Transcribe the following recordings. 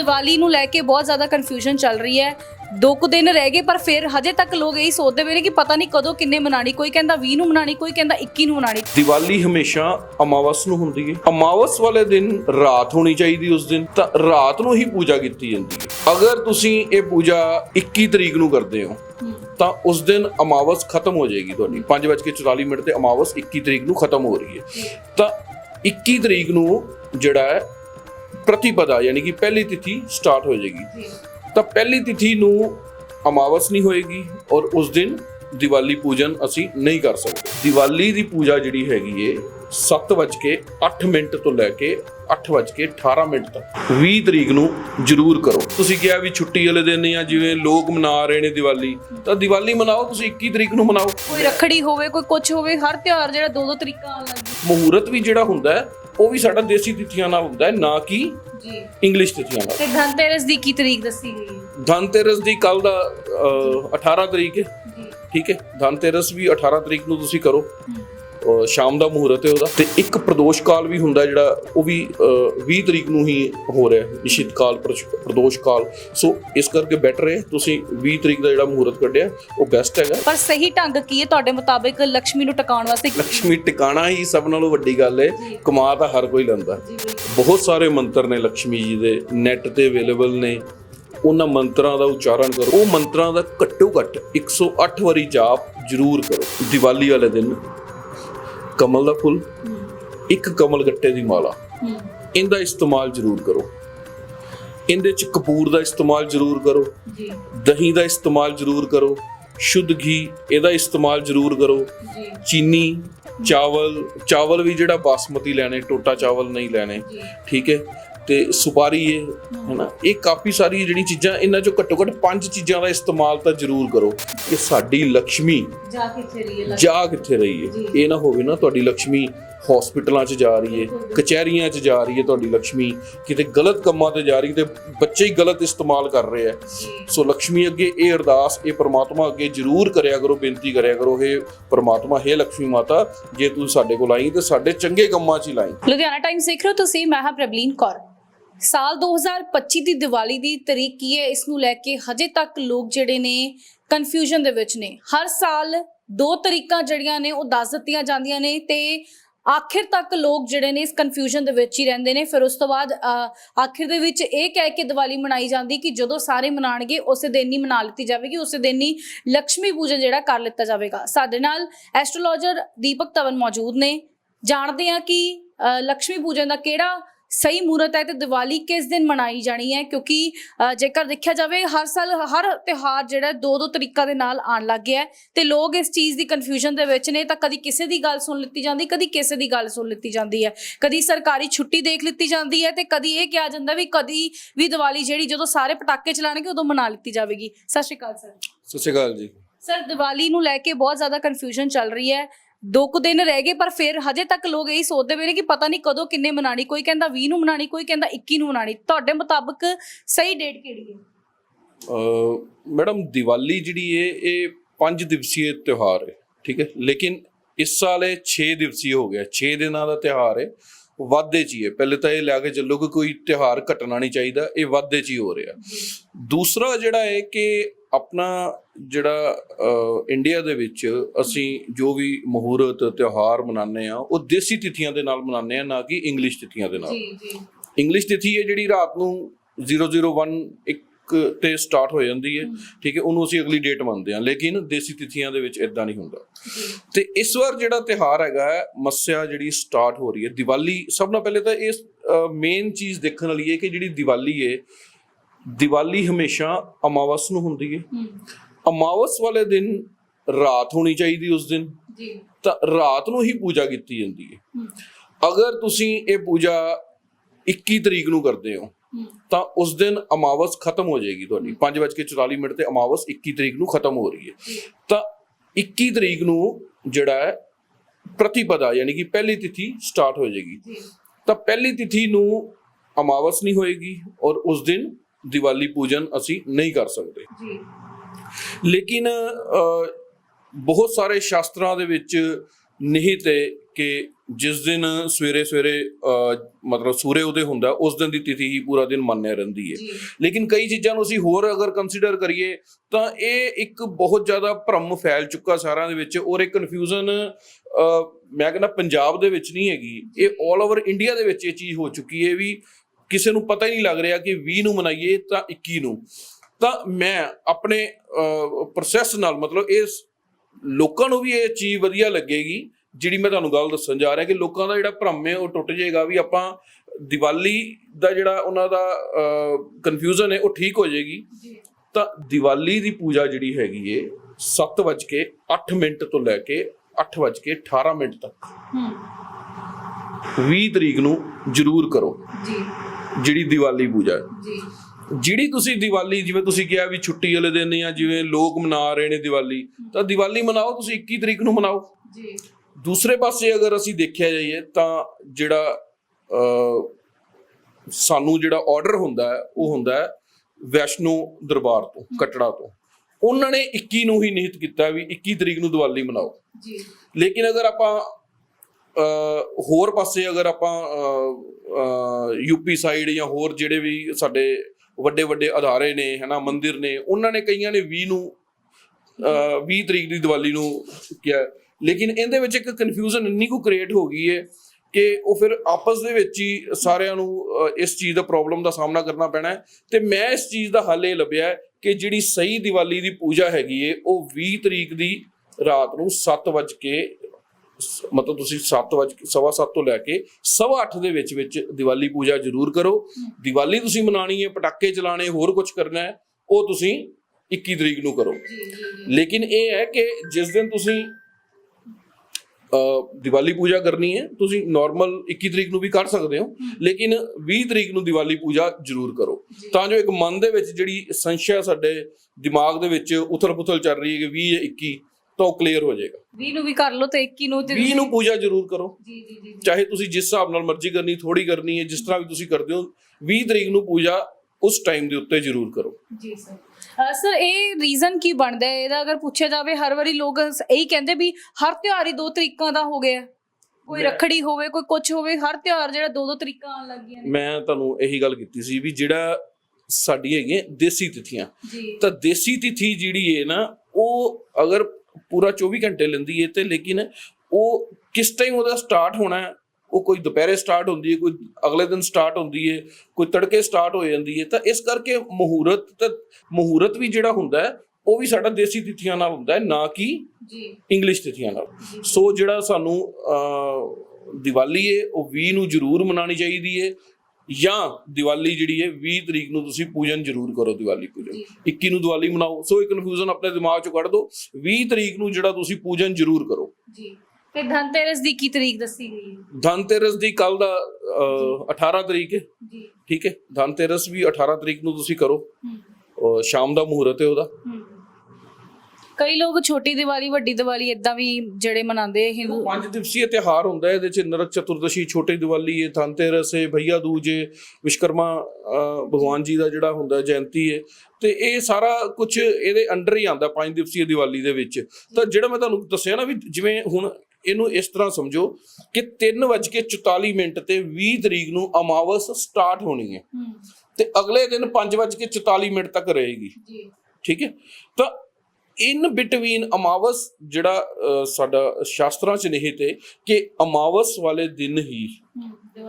ਦੀਵਾਲੀ ਨੂੰ ਲੈ ਕੇ ਬਹੁਤ ਜ਼ਿਆਦਾ ਕਨਫਿਊਜ਼ਨ ਚੱਲ ਰਹੀ ਹੈ। ਦੋ ਕੁ ਦਿਨ ਰਹਿ ਗਏ ਪਰ ਫਿਰ ਹਜੇ ਤੱਕ ਲੋਕ ਇਹੀ ਸੋਚਦੇ ਪਏ ਨੇ ਕਿ ਪਤਾ ਨਹੀਂ ਕਦੋਂ ਕਿੰਨੇ ਮਨਾਣੀ ਕੋਈ ਕਹਿੰਦਾ 20 ਨੂੰ ਮਨਾਣੀ ਕੋਈ ਕਹਿੰਦਾ 21 ਨੂੰ ਮਨਾਣੀ ਦੀਵਾਲੀ ਹਮੇਸ਼ਾ ਅਮਾਵਸ ਨੂੰ ਹੁੰਦੀ ਹੈ ਅਮਾਵਸ ਵਾਲੇ ਦਿਨ ਰਾਤ ਹੋਣੀ ਚਾਹੀਦੀ ਉਸ ਦਿਨ ਤਾਂ ਰਾਤ ਨੂੰ ਹੀ ਪੂਜਾ ਕੀਤੀ ਜਾਂਦੀ ਹੈ ਅਗਰ ਤੁਸੀਂ ਇਹ ਪੂਜਾ 21 ਤਰੀਕ ਨੂੰ ਕਰਦੇ ਹੋ ਤਾਂ ਉਸ ਦਿਨ ਅਮਾਵਸ ਖਤਮ ਹੋ ਜਾਏਗੀ ਤੁਹਾਡੀ। 5:44 ਮਿੰਟ ਤੇ ਅਮਾਵਸ 21 ਤਰੀਕ ਨੂੰ ਖਤਮ ਹੋ ਰਹੀ ਹੈ। ਤਾਂ 21 ਤਰੀਕ ਨੂੰ ਜਿਹੜਾ ਹੈ ਪ੍ਰਤੀਪਦਾ ਯਾਨੀ ਕਿ ਪਹਿਲੀ ਤਿਥੀ ਸਟਾਰਟ ਹੋ ਜਾਏਗੀ। ਤਾਂ ਪਹਿਲੀ ਤਿਥੀ ਨੂੰ ਅਮਾਵਸ ਨਹੀਂ ਹੋਏਗੀ ਔਰ ਉਸ ਦਿਨ ਦੀਵਾਲੀ ਪੂਜਨ ਅਸੀਂ ਨਹੀਂ ਕਰ ਸਕਦੇ। ਦੀਵਾਲੀ ਦੀ ਪੂਜਾ ਜਿਹੜੀ ਹੈਗੀ ਏ 7:08 ਮਿੰਟ ਤੋਂ ਲੈ ਕੇ 8:18 ਮਿੰਟ ਤੱਕ। 20 ਤਰੀਕ ਨੂੰ ਜ਼ਰੂਰ ਕਰੋ। ਤੁਸੀਂ ਕਿਹਾ ਵੀ ਛੁੱਟੀ ਵਾਲੇ ਦਿਨ ਜਾਂ ਜਿਵੇਂ ਲੋਕ ਮਨਾ ਰਹੇ ਨੇ ਦੀਵਾਲੀ ਤਾਂ ਦੀਵਾਲੀ ਮਨਾਓ ਤੁਸੀਂ 21 ਤਰੀਕ ਨੂੰ ਮਨਾਓ। ਕੋਈ ਰੱਖੜੀ ਹੋਵੇ ਕੋਈ ਕੁਝ ਹੋਵੇ ਹਰ ਤਿਉਹਾਰ ਜਿਹੜਾ ਦੋ ਦੋ ਤਰੀਕਾ ਆਉਣ ਲੱਗ ਮਹੂਰਤ ਵੀ ਜਿਹੜਾ ਹੁੰਦਾ ਹੈ ਉਹ ਵੀ ਸਾਡਾ ਦੇਸੀ ਤਿਥੀਆਂ ਨਾਲ ਹੁੰਦਾ ਹੈ ਨਾ ਕਿ ਜੀ। ਇੰਗਲਿਸ਼ ਤਿਥੀਆਂ ਨਾਲ। ਤੇ ਧਨਤੇਰਸ ਦੀ ਕੀ ਤਰੀਕ ਦੱਸੀ ਗਈ? ਹੈ ਧਨਤੇਰਸ ਦੀ ਕੱਲ ਦਾ ਅਹ, 18 ਤਰੀਕ ਹੈ। ਜੀ। ਠੀਕ ਹੈ। ਧਨਤੇਰਸ ਵੀ 18 ਤਰੀਕ ਨੂੰ ਤੁਸੀਂ ਕਰੋ। ਹਮ। ਸ਼ਾਮ ਦਾ ਮਹੂਰਤ ਹੈ ਉਹਦਾ। ਤੇ ਇੱਕ ਪ੍ਰਦੋਸ਼ ਕਾਲ ਵੀ ਹੁੰਦਾ ਜਿਹੜਾ ਉਹ ਵੀ 20 ਤਰੀਕ ਨੂੰ ਹੀ ਹੋ ਰਿਹਾ ਹੈ ਨਿਸ਼ਿਤ ਕਾਲ ਪ੍ਰਦੋਸ਼ ਕਾਲ। ਸੋ ਇਸ ਕਰਕੇ ਬੈਟਰ ਹੈ ਤੁਸੀਂ 20 ਤਰੀਕ ਦਾ ਜਿਹੜਾ ਮਹੂਰਤ ਕੱਢਿਆ ਉਹ ਬੈਸਟ ਹੈਗਾ। ਪਰ ਸਹੀ ਢੰਗ ਕੀ ਹੈ ਤੁਹਾਡੇ ਮੁਤਾਬਿਕ ਲక్ష్ਮੀ ਨੂੰ ਟਿਕਾਉਣ ਵਾਸਤੇ? ਲక్ష్ਮੀ ਟਿਕਾਣਾ ਹੀ ਸਭ ਨਾਲੋਂ ਵੱਡੀ ਗੱਲ ਹੈ ਕਮਾ ਤਾਂ ਹਰ ਕੋਈ ਲੈਂਦਾ। ਬਹੁਤ ਸਾਰੇ ਮੰਤਰ ਨੇ ਲక్ష్ਮੀ ਜੀ ਦੇ ਨੈਟ ਤੇ ਅਵੇਲੇਬਲ ਨੇ। ਉਹਨਾਂ ਮੰਤਰਾਂ ਦਾ ਉਚਾਰਨ ਕਰੋ। ਉਹ ਮੰਤਰਾਂ ਦਾ ਘੱਟੋ ਘੱਟ 108 ਵਾਰੀ ਜਾਪ ਜ਼ਰੂਰ ਕਰੋ ਦੀਵਾਲੀ ਵਾਲੇ ਦਿਨ। ਕਮਲ ਦਾ ਫੁੱਲ ਇੱਕ ਕਮਲ ਗੱਟੇ ਦੀ ਮਾਲਾ। ਇਹਦਾ ਇਸਤੇਮਾਲ ਜ਼ਰੂਰ ਕਰੋ। ਇਹਦੇ ਚ ਕਪੂਰ ਦਾ ਇਸਤੇਮਾਲ ਜ਼ਰੂਰ ਕਰੋ। ਜੀ। ਦਹੀਂ ਦਾ ਇਸਤੇਮਾਲ ਜ਼ਰੂਰ ਕਰੋ। ਸ਼ੁੱਧ ਘੀ ਇਹਦਾ ਇਸਤੇਮਾਲ ਜ਼ਰੂਰ ਕਰੋ। ਜੀ। ਚੀਨੀ ਚਾਵਲ ਚਾਵਲ ਵੀ ਜਿਹੜਾ ਬਾਸਮਤੀ ਲੈਣੇ ਟੋਟਾ ਚਾਵਲ ਨਹੀਂ ਲੈਣੇ। ਠੀਕ ਹੈ? ਤੇ ਸੁਪਾਰੀ ਹੈ ਹੈਨਾ? ਇਹ ਕਾਫੀ ਸਾਰੀ ਜਿਹੜੀ ਚੀਜ਼ਾਂ ਇਹਨਾਂ ਚੋਂ ਘੱਟੋ ਘੱਟ ਪੰਜ ਚੀਜ਼ਾਂ ਦਾ ਇਸਤੇਮਾਲ ਤਾਂ ਜ਼ਰੂਰ ਕਰੋ ਕਿ ਸਾਡੀ ਲక్ష్ਮੀ ਜਾ ਕਿੱਥੇ ਰਹੀ ਹੈ ਜਾ ਕਿੱਥੇ ਰਹੀ ਹੈ? ਇਹ ਨਾ ਹੋਵੇ ਨਾ ਤੁਹਾਡੀ ਲక్ష్ਮੀ ਹਸਪੀਟਲਾਂ 'ਚ ਜਾ ਰਹੀ ਹੈ ਕਚਹਿਰੀਆਂ 'ਚ ਜਾ ਰਹੀ ਹੈ ਤੁਹਾਡੀ ਲక్ష్ਮੀ ਕਿਤੇ ਗਲਤ ਕੰਮਾਂ ਤੇ ਜਾ ਰਹੀ ਤੇ ਬੱਚੇ ਹੀ ਗਲਤ ਇਸਤੇਮਾਲ ਕਰ ਰਹੇ ਐ ਸੋ ਲక్ష్ਮੀ ਅੱਗੇ ਇਹ ਅਰਦਾਸ ਇਹ ਪ੍ਰਮਾਤਮਾ ਅੱਗੇ ਜ਼ਰੂਰ ਕਰਿਆ ਕਰੋ ਬੇਨਤੀ ਕਰਿਆ ਕਰੋ ਇਹ ਪ੍ਰਮਾਤਮਾ ਹੈ ਲక్ష్ਮੀ ਮਾਤਾ ਜੇ ਤੂੰ ਸਾਡੇ ਕੋਲ ਆਈ ਤੇ ਸਾਡੇ ਚੰਗੇ ਕੰਮਾਂ 'ਚ ਹੀ ਲਾਈ। ਲੁਧਿਆਣਾ ਟਾਈਮ ਦੇਖ ਰਹੇ ਹੋ ਤੁਸੀਂ ਮੈਂ ਹਾਂ ਪ੍ਰਬਲੀਨ ਕੌਰ। ਸਾਲ 2025 ਦੀ ਦੀਵਾਲੀ ਦੀ ਤਰੀਕ ਕੀ ਹੈ? ਇਸ ਨੂੰ ਲੈ ਕੇ ਹਜੇ ਤੱਕ ਲੋਕ ਜਿਹੜੇ ਨੇ ਕਨਫਿਊਜ਼ਨ ਦੇ ਵਿੱਚ ਨੇ। ਹਰ ਸਾਲ ਦੋ ਤਰੀਕਾਂ ਜਿਹੜੀਆਂ ਨੇ ਉਹ ਦੱਸ ਦਿੱਤੀਆਂ ਜਾਂਦੀਆਂ ਨੇ ਤੇ ਆਖਿਰ ਤੱਕ ਲੋਕ ਜਿਹੜੇ ਨੇ ਇਸ ਕਨਫਿਊਜ਼ਨ ਦੇ ਵਿੱਚ ਹੀ ਰਹਿੰਦੇ ਨੇ। ਫਿਰ ਉਸ ਤੋਂ ਬਾਅਦ ਆਖਿਰ ਦੇ ਵਿੱਚ ਇਹ ਕਹਿ ਕੇ ਦੀਵਾਲੀ ਮਨਾਈ ਜਾਂਦੀ ਕਿ ਜਦੋਂ ਸਾਰੇ ਮਨਾਣਗੇ, ਉਸੇ ਦਿਨ ਹੀ ਮਨਾ ਲਿੱਤੀ ਜਾਵੇਗੀ, ਉਸੇ ਦਿਨ ਹੀ ਲక్ష్ਮੀ ਪੂਜਨ ਜਿਹੜਾ ਕਰ ਲਿੱਤਾ ਜਾਵੇਗਾ। ਸਾਡੇ ਨਾਲ ਐਸਟ੍ਰੋਲੋਜਰ ਦੀਪਕ ਤਵਨ ਮੌਜੂਦ ਨੇ। ਜਾਣਦੇ ਆ ਕਿ ਲక్ష్ਮੀ ਪੂਜਨ ਦਾ ਕਿਹੜਾ ਸਹੀ ਮੂਰਤ ਹੈ ਤੇ ਦੀਵਾਲੀ ਕਿਸ ਦਿਨ ਮਨਾਈ ਜਾਣੀ ਹੈ? ਕਿਉਂਕਿ ਜੇਕਰ ਦੇਖਿਆ ਜਾਵੇ ਹਰ ਸਾਲ ਹਰ ਤਿਉਹਾਰ ਜਿਹੜਾ ਦੋ ਦੋ ਤਰੀਕਾਂ ਦੇ ਨਾਲ ਆਉਣ ਲੱਗ ਗਿਆ ਤੇ ਲੋਕ ਇਸ ਚੀਜ਼ ਦੀ ਕਨਫਿਊਜ਼ਨ ਦੇ ਵਿੱਚ ਨੇ ਤਾਂ ਕਦੀ ਕਿਸੇ ਦੀ ਗੱਲ ਸੁਣ ਲਿੱਤੀ ਜਾਂਦੀ ਕਦੀ ਕਿਸੇ ਦੀ ਗੱਲ ਸੁਣ ਲਿੱਤੀ ਜਾਂਦੀ ਹੈ। ਕਦੀ ਸਰਕਾਰੀ ਛੁੱਟੀ ਦੇਖ ਲਿੱਤੀ ਜਾਂਦੀ ਹੈ ਤੇ ਕਦੀ ਇਹ ਕਿਹਾ ਜਾਂਦਾ ਵੀ ਕਦੀ ਵੀ ਦੀਵਾਲੀ ਜਿਹੜੀ ਜਦੋਂ ਸਾਰੇ ਪਟਾਕੇ ਚਲਾਣਗੇ ਉਦੋਂ ਮਨਾ ਲਿੱਤੀ ਜਾਵੇਗੀ। ਸਤਿ ਸ਼੍ਰੀ ਅਕਾਲ ਸਰ। ਸਤਿ ਸ਼੍ਰੀ ਅਕਾਲ ਜੀ। ਸਰ ਦੀਵਾਲੀ ਨੂੰ ਲੈ ਕੇ ਬਹੁਤ ਜ਼ਿਆਦਾ ਕਨਫਿਊਜ਼ਨ ਚੱਲ ਰਹੀ ਹੈ। ਦੋ ਕੁ ਦਿਨ ਰਹਿ ਗਏ, ਪਰ ਫਿਰ ਹਜੇ ਤੱਕ ਲੋਕ ਇਹੀ ਸੋਚਦੇ ਪਏ ਨੇ ਕਿ ਪਤਾ ਨਹੀਂ ਕਦੋਂ ਕਿੰਨੇ ਮਨਾਣੀ ਕੋਈ ਕਹਿੰਦਾ 20 ਨੂੰ ਮਨਾਣੀ ਕੋਈ ਕਹਿੰਦਾ 21 ਨੂੰ ਮਨਾਣੀ ਤੁਹਾਡੇ ਮੁਤਾਬਕ ਸਹੀ ਡੇਟ ਕਿਹੜੀ ਹੈ? ਮੈਡਮ ਦੀਵਾਲੀ ਜਿਹੜੀ ਹੈ ਇਹ 5 ਦਿਵਸੀय ਤਿਉਹਾਰ ਹੈ ਠੀਕ ਹੈ? ਲੇਕਿਨ ਇਸ ਸਾਲ ਇਹ 6 ਦਿਵਸੀय ਹੋ ਗਿਆ 6 ਦਿਨਾਂ ਦਾ ਤਿਉਹਾਰ ਹੈ ਵਾਧੇ ਚ ਹੀ ਹੈ। ਪਹਿਲੇ ਤਾਂ ਇਹ ਲਿਆ ਕੇ ਚੱਲੋ ਕਿ ਕੋਈ ਤਿਉਹਾਰ ਘਟਣਾ ਨਹੀਂ ਚਾਹੀਦਾ ਇਹ ਵਾਧੇ ਚ ਹੀ ਹੋ ਰਿਹਾ। ਦੂਸਰਾ ਜਿਹੜਾ ਹੈ ਕਿ ਆਪਣਾ ਜਿਹੜਾ ਇੰਡੀਆ ਦੇ ਵਿੱਚ ਅਸੀਂ ਜੋ ਵੀ ਮਹੂਰਤ ਤਿਉਹਾਰ ਮਨਾਉਂਦੇ ਆ ਉਹ ਦੇਸੀ ਤਿਥੀਆਂ ਦੇ ਨਾਲ ਮਨਾਉਂਦੇ ਆ ਨਾ ਕਿ ਇੰਗਲਿਸ਼ ਤਿਥੀਆਂ ਦੇ ਨਾਲ। ਜੀ ਇੰਗਲਿਸ਼ ਤਿਥੀ ਹੈ ਜਿਹੜੀ ਰਾਤ ਨੂੰ 001 ਇੱਕ ਤੇ ਸਟਾਰਟ ਹੋ ਜਾਂਦੀ ਹੈ ਠੀਕ ਹੈ ਉਹਨੂੰ ਅਸੀਂ ਅਗਲੀ ਡੇਟ ਮੰਨਦੇ ਹਾਂ ਲੇਕਿਨ ਦੇਸੀ ਤਿਥੀਆਂ ਦੇ ਵਿੱਚ ਇਦਾਂ ਨਹੀਂ ਹੁੰਦਾ। ਤੇ ਇਸ ਵਾਰ ਜਿਹੜਾ ਤਿਹਾਰ ਹੈਗਾ ਮੱਸਿਆ ਜਿਹੜੀ ਸਟਾਰਟ ਹੋ ਰਹੀ ਹੈ ਦੀਵਾਲੀ ਸਭ ਤੋਂ ਪਹਿਲੇ ਤਾਂ ਇਸ ਮੇਨ ਚੀਜ਼ ਦੇਖਣ ਵਾਲੀ ਹੈ ਕਿ ਜਿਹੜੀ ਦੀਵਾਲੀ ਹੈ ਦੀਵਾਲੀ ਹਮੇਸ਼ਾ ਅਮਾਵਸ ਨੂੰ ਹੁੰਦੀ ਹੈ। ਅਮਾਵਸ ਵਾਲੇ ਦਿਨ ਰਾਤ ਹੋਣੀ ਚਾਹੀਦੀ ਉਸ ਦਿਨ। ਜੀ। ਤਾਂ ਰਾਤ ਨੂੰ ਹੀ ਪੂਜਾ ਕੀਤੀ ਜਾਂਦੀ ਹੈ। ਅਗਰ ਤੁਸੀਂ ਇਹ ਪੂਜਾ 21 ਤਰੀਕ ਨੂੰ ਕਰਦੇ ਹੂੰ ਤਾਂ ਉਸ ਦਿਨ ਅਮਾਵਸ ਖਤਮ ਹੋ ਜਾਏਗੀ ਤੁਹਾਡੀ। 5:44 ਮਿੰਟ ਤੇ ਅਮਾਵਸ 21 ਤਰੀਕ ਨੂੰ ਖਤਮ ਹੋ ਰਹੀ ਹੈ। ਤਾਂ 21 ਤਰੀਕ ਨੂੰ ਜਿਹੜਾ ਹੈ ਪ੍ਰਤੀਪਦਾ ਯਾਨੀ ਕਿ ਪਹਿਲੀ ਤਿਥੀ ਸਟਾਰਟ ਹੋ ਜਾਏਗੀ। ਤਾਂ ਪਹਿਲੀ ਤਿਥੀ ਨੂੰ ਅਮਾਵਸ ਨਹੀਂ ਹੋਏਗੀ ਔਰ ਉਸ ਦਿਨ ਦੀਵਾਲੀ ਪੂਜਨ ਅਸੀਂ ਨਹੀਂ ਕਰ ਸਕਦੇ। ਜੀ। ਲੇਕਿਨ ਬਹੁਤ ਸਾਰੇ ਸ਼ਾਸਤਰਾਂ ਦੇ ਵਿੱਚ ਨਿਹਿਤ ਕਿ ਜਿਸ ਦਿਨ ਸਵੇਰੇ ਸਵੇਰੇ ਮਤਲਬ ਸੂਰਯ ਉਦੇ ਹੁੰਦਾ ਉਸ ਦਿਨ ਦੀ ਤਿਥੀ ਹੀ ਪੂਰਾ ਦਿਨ ਮੰਨਿਆ ਰਹਿੰਦੀ ਹੈ। ਲੇਕਿਨ ਕਈ ਚੀਜ਼ਾਂ ਨੂੰ ਅਸੀਂ ਹੋਰ ਅਗਰ ਕੰਸੀਡਰ ਕਰੀਏ ਤਾਂ ਇਹ ਇੱਕ ਬਹੁਤ ਜ਼ਿਆਦਾ ਭਰਮ ਫੈਲ ਚੁੱਕਾ ਸਾਰਿਆਂ ਦੇ ਵਿੱਚ ਔਰ ਇਹ ਕਨਫਿਊਜ਼ਨ ਮੈਂ ਕਹਿੰਦਾ ਪੰਜਾਬ ਦੇ ਵਿੱਚ ਨਹੀਂ ਹੈਗੀ। ਇਹ 올 ਓਵਰ ਇੰਡੀਆ ਦੇ ਵਿੱਚ ਇਹ ਚੀਜ਼ ਹੋ ਚੁੱਕੀ ਹੈ ਵੀ ਕਿਸੇ ਨੂੰ ਪਤਾ ਹੀ ਨਹੀਂ ਲੱਗ ਰਿਹਾ ਕਿ 20 ਨੂੰ ਮਨਾਈਏ ਤਾਂ 21 ਨੂੰ। ਤਾਂ ਮੈਂ ਆਪਣੇ ਪ੍ਰੋਸੈਸ ਨਾਲ ਮਤਲਬ ਇਸ ਲੋਕਾਂ ਨੂੰ ਵੀ ਇਹ ਚੀਜ਼ ਵਧੀਆ ਲੱਗੇਗੀ ਜਿਹੜੀ ਮੈਂ ਤੁਹਾਨੂੰ ਗੱਲ ਦੱਸਣ ਜਾ ਰਿਹਾ ਕਿ ਲੋਕਾਂ ਦਾ ਜਿਹੜਾ ਭਰਮ ਹੈ ਉਹ ਟੁੱਟ ਜਾਏਗਾ ਵੀ ਆਪਾਂ ਦੀਵਾਲੀ ਦਾ ਜਿਹੜਾ ਉਹਨਾਂ ਦਾ ਕਨਫਿਊਜ਼ਨ ਹੈ ਉਹ ਠੀਕ ਹੋ ਜਾਏਗੀ। ਤਾਂ ਦੀਵਾਲੀ ਦੀ ਪੂਜਾ ਜਿਹੜੀ ਹੈਗੀ ਏ 7:08 ਮਿੰਟ ਤੋਂ ਲੈ ਕੇ 8:18 ਮਿੰਟ ਤੱਕ। ਹੂੰ। 20 ਤਰੀਕ ਨੂੰ ਜ਼ਰੂਰ ਕਰੋ। ਜੀ। ਜਿਹੜੀ ਦੀਵਾਲੀ ਪੂਜਾ ਜੀ। ਜਿਹੜੀ ਤੁਸੀਂ ਦੀਵਾਲੀ ਜਿਵੇਂ ਤੁਸੀਂ ਕਿਹਾ ਵੀ ਛੁੱਟੀ ਵਾਲੇ ਦਿਨ ਜਾਂ ਜਿਵੇਂ ਲੋਕ ਮਨਾ ਰਹੇ ਨੇ ਦੀਵਾਲੀ ਤਾਂ ਦੀਵਾਲੀ ਮਨਾਓ ਤੁਸੀਂ 21 ਤਰੀਕ ਨੂੰ ਮਨਾਓ। ਜੀ। ਦੂਸਰੇ ਪਾਸੇ ਅਗਰ ਅਸੀਂ ਦੇਖਿਆ ਜਾਈਏ ਤਾਂ ਜਿਹੜਾ ਸਾਨੂੰ ਜਿਹੜਾ ਆਰਡਰ ਹੁੰਦਾ ਹੈ ਉਹ ਹੁੰਦਾ ਹੈ ਵੈਸ਼ਨੋ ਦਰਬਾਰ ਤੋਂ ਕਟੜਾ ਤੋਂ। ਉਹਨਾਂ ਨੇ 21 ਨੂੰ ਹੀ ਨਿਹਿਤ ਕੀਤਾ ਵੀ 21 ਤਰੀਕ ਨੂੰ ਦੀਵਾਲੀ ਮਨਾਓ। ਜੀ। ਲੇਕਿਨ ਅਗਰ ਆਪਾਂ ਹੋਰ ਪਾਸੇ ਅਗਰ ਆਪਾਂ ਯੂਪੀ ਸਾਈਡ ਜਾਂ ਹੋਰ ਜਿਹੜੇ ਵੀ ਸਾਡੇ ਵੱਡੇ ਵੱਡੇ ਅਦਾਰੇ ਨੇ ਹਨਾ ਮੰਦਿਰ ਨੇ ਉਹਨਾਂ ਨੇ ਕਈਆਂ ਨੇ 20 ਨੂੰ ਅ, 20 ਤਰੀਕ ਦੀ ਦੀਵਾਲੀ ਨੂੰ ਕਿਹਾ। ਲੇਕਿਨ ਇਹਦੇ ਵਿੱਚ ਇੱਕ ਕਨਫਿਊਜ਼ਨ ਇੰਨੀ ਕੁ ਕ੍ਰੀਏਟ ਹੋ ਗਈ ਹੈ ਕਿ ਉਹ ਫਿਰ ਆਪਸ ਦੇ ਵਿੱਚ ਹੀ ਸਾਰਿਆਂ ਨੂੰ ਇਸ ਚੀਜ਼ ਦਾ ਪ੍ਰੋਬਲਮ ਦਾ ਸਾਹਮਣਾ ਕਰਨਾ ਪੈਣਾ ਹੈ। ਤੇ ਮੈਂ ਇਸ ਚੀਜ਼ ਦਾ ਹੱਲ ਇਹ ਲੱਭਿਆ ਕਿ ਜਿਹੜੀ ਸਹੀ ਦੀਵਾਲੀ ਦੀ ਪੂਜਾ ਹੈਗੀ ਏ ਉਹ 20 ਤਰੀਕ ਦੀ ਰਾਤ ਨੂੰ 7 ਵਜੇ ਮਤਲਬ ਤੁਸੀਂ 7 ਵਜੇ ਸਵਾ ਸੱਤ ਤੋਂ ਲੈ ਕੇ ਸਵਾ ਅੱਠ ਦੇ ਵਿੱਚ ਵਿੱਚ ਦੀਵਾਲੀ ਪੂਜਾ ਜ਼ਰੂਰ ਕਰੋ। ਦੀਵਾਲੀ ਤੁਸੀਂ ਮਨਾਣੀ ਹੈ ਪਟਾਕੇ ਚਲਾਣੇ ਹੋਰ ਕੁਝ ਕਰਨਾ ਹੈ ਉਹ ਤੁਸੀਂ 21 ਤਰੀਕ ਨੂੰ ਕਰੋ। ਲੇਕਿਨ ਇਹ ਹੈ ਕਿ ਜਿਸ ਦਿਨ ਤੁਸੀਂ ਦੀਵਾਲੀ ਪੂਜਾ ਕਰਨੀ ਹੈ ਤੁਸੀਂ ਨਾਰਮਲ 21 ਤਰੀਕ ਨੂੰ ਵੀ ਕਰ ਸਕਦੇ ਹੋ ਲੇਕਿਨ 20 ਤਰੀਕ ਨੂੰ ਦੀਵਾਲੀ ਪੂਜਾ ਜ਼ਰੂਰ ਕਰੋ। ਤਾਂ ਜੋ ਇੱਕ ਮਨ ਦੇ ਵਿੱਚ ਜਿਹੜੀ ਸੰਸ਼ਯ ਸਾਡੇ ਦਿਮਾਗ ਦੇ ਵਿੱਚ ਉਥਲ-ਪੁਥਲ ਚੱਲ ਰਹੀ ਹੈ ਕਿ 20 ਜਾਂ 21 ਤਾਂ ਕਲੀਅਰ ਹੋ ਜਾਏਗਾ। 20 ਨੂੰ ਵੀ ਕਰ ਲਓ ਤੇ 21 ਨੂੰ ਤੇ 20 ਨੂੰ ਪੂਜਾ ਜ਼ਰੂਰ ਕਰੋ। ਜੀ ਜੀ ਜੀ ਚਾਹੇ ਤੁਸੀਂ ਜਿਸ ਹਿਸਾਬ ਨਾਲ ਮਰਜ਼ੀ ਕਰਨੀ ਥੋੜੀ ਕਰਨੀ ਹੈ ਜਿਸ ਤਰ੍ਹਾਂ ਵੀ ਤੁਸੀਂ ਕਰਦੇ ਹੋ 20 ਤਰੀਕ ਨੂੰ ਪੂਜਾ ਉਸ ਟਾਈਮ ਦੇ ਉੱਤੇ ਜ਼ਰੂਰ ਕਰੋ। ਜੀ ਸਰ ਸਰ ਇਹ ਰੀਜ਼ਨ ਕੀ ਬਣਦਾ ਹੈ? ਇਹਦਾ ਅਗਰ ਪੁੱਛਿਆ ਜਾਵੇ ਹਰ ਵਾਰੀ ਲੋਕ ਇਹੀ ਕਹਿੰਦੇ ਵੀ ਹਰ ਤਿਉਹਾਰ ਹੀ ਦੋ ਤਰੀਕਾਂ ਦਾ ਹੋ ਗਿਆ। ਕੋਈ ਰੱਖੜੀ ਹੋਵੇ ਕੋਈ ਕੁਝ ਹੋਵੇ ਹਰ ਤਿਉਹਾਰ ਜਿਹੜਾ ਦੋ ਦੋ ਤਰੀਕਾਂ ਆਉਣ ਲੱਗ ਗਈਆਂ ਨੇ। ਮੈਂ ਤੁਹਾਨੂੰ ਇਹੀ ਗੱਲ ਕੀਤੀ ਸੀ ਵੀ ਜਿਹੜਾ ਸਾਡੀ ਹੈਗੀ ਹੈ ਦੇਸੀ ਤਿਥੀਆਂ ਤਾਂ ਦੇਸੀ ਤਿਥੀ ਜਿਹੜੀ ਹੈ ਨਾ ਉਹ ਅਗਰ ਪੂਰਾ 24 ਘੰਟੇ ਲੈਂਦੀ ਹੈ ਤੇ ਲੇਕਿਨ ਉਹ ਕਿਸ ਟਾਈਮ ਉਹਦਾ ਸਟਾਰਟ ਹੋਣਾ ਹੈ ਉਹ ਕੋਈ ਦੁਪਹਿਰੇ ਸਟਾਰਟ ਹੁੰਦੀ ਹੈ ਕੋਈ ਅਗਲੇ ਦਿਨ ਸਟਾਰਟ ਹੁੰਦੀ ਹੈ ਕੋਈ ਤੜਕੇ ਸਟਾਰਟ ਹੋ ਜਾਂਦੀ ਹੈ ਤਾਂ ਇਸ ਕਰਕੇ ਮਹੂਰਤ ਤੇ ਮਹੂਰਤ ਵੀ ਜਿਹੜਾ ਹੁੰਦਾ ਹੈ ਉਹ ਵੀ ਸਾਡਾ ਦੇਸੀ ਤਿਥੀਆਂ ਨਾਲ ਹੁੰਦਾ ਹੈ ਨਾ ਕਿ ਜੀ। ਇੰਗਲਿਸ਼ ਤਿਥੀਆਂ ਨਾਲ। ਸੋ ਜਿਹੜਾ ਸਾਨੂੰ ਦੀਵਾਲੀ ਹੈ ਉਹ 20 ਨੂੰ ਜ਼ਰੂਰ ਮਨਾਉਣੀ ਚਾਹੀਦੀ ਹੈ ਜਾਂ ਦੀਵਾਲੀ ਜਿਹੜੀ ਹੈ 20 ਤਰੀਕ ਨੂੰ ਤੁਸੀਂ ਪੂਜਨ ਜ਼ਰੂਰ ਕਰੋ ਦੀਵਾਲੀ ਪੂਜਨ। ਜੀ। 21 ਨੂੰ ਦੀਵਾਲੀ ਮਨਾਓ। ਸੋ ਇਹ ਕਨਫਿਊਜ਼ਨ ਆਪਣੇ ਦਿਮਾਗ ਚੋਂ ਕੱਢ ਦਿਓ 20 ਤਰੀਕ ਨੂੰ ਜਿਹੜਾ ਤੁਸੀਂ ਪੂਜਨ ਜ਼ਰੂਰ ਕਰੋ। ਜੀ। ਤੇ ਧਨਤੇਰਸ ਦੀ ਕੀ ਤਰੀਕ ਦੱਸੀ ਗਈ ਹੈ? ਧਨਤੇਰਸ ਦੀ ਕੱਲ ਦਾ ਅਹ, 18 ਤਰੀਕ ਹੈ। ਜੀ। ਠੀਕ ਹੈ। ਧਨਤੇਰਸ ਵੀ 18 ਤਰੀਕ ਨੂੰ ਤੁਸੀਂ ਕਰੋ। ਹੂੰ। ਅਹ, ਸ਼ਾਮ ਦਾ ਮਹੂਰਤ ਹੈ ਉਹਦਾ। ਹੂੰ। ਕਈ ਲੋਕ ਛੋਟੀ ਦੀਵਾਲੀ ਵੱਡੀ ਦੀਵਾਲੀ ਇਦਾਂ ਵੀ ਜਿਹੜੇ ਮਨਾਉਂਦੇ ਹਿੰਦੂ ਪੰਜ ਦਿਵਸੀय ਤਿਉਹਾਰ ਹੁੰਦਾ ਹੈ ਇਹਦੇ ਚ ਨਰਕ ਚਤੁਰਦਸ਼ੀ ਛੋਟੀ ਦੀਵਾਲੀ ਹੈ ਧਨਤੇਰਸ ਹੈ ਭਈਆ ਦੂਜ ਹੈ ਵਿਸ਼ਕਰਮਾ ਭਗਵਾਨ ਜੀ ਦਾ ਜਿਹੜਾ ਹੁੰਦਾ ਹੈ, ਜਯੰਤੀ ਹੈ। ਤੇ ਇਹ ਸਾਰਾ ਕੁਝ ਇਹਦੇ ਅੰਡਰ ਹੀ ਆਉਂਦਾ ਪੰਜ ਦਿਵਸੀय ਦੀਵਾਲੀ ਦੇ ਵਿੱਚ। ਤਾਂ ਜਿਹੜਾ ਮੈਂ ਤੁਹਾਨੂੰ ਦੱਸਿਆ ਨਾ ਵੀ ਜਿਵੇਂ ਹੁਣ ਇਹਨੂੰ ਇਸ ਤਰ੍ਹਾਂ ਸਮਝੋ ਕਿ 3:44 ਮਿੰਟ ਤੇ 20 ਤਰੀਕ ਨੂੰ ਅਮਾਵਸ ਸਟਾਰਟ ਹੋਣੀ ਹੈ। ਤੇ ਅਗਲੇ ਦਿਨ 5:44 ਮਿੰਟ ਤੱਕ ਰਹੇਗੀ। ਜੀ। ਠੀਕ ਹੈ? ਤਾਂ ਇਨ ਬਿਟਵੀਨ ਅਮਾਵਸ ਜਿਹੜਾ ਸਾਡਾ ਸ਼ਾਸਤਰਾਂ 'ਚ ਨਿਹਿਤ ਹੈ ਕਿ ਅਮਾਵਸ ਵਾਲੇ ਦਿਨ ਹੀ।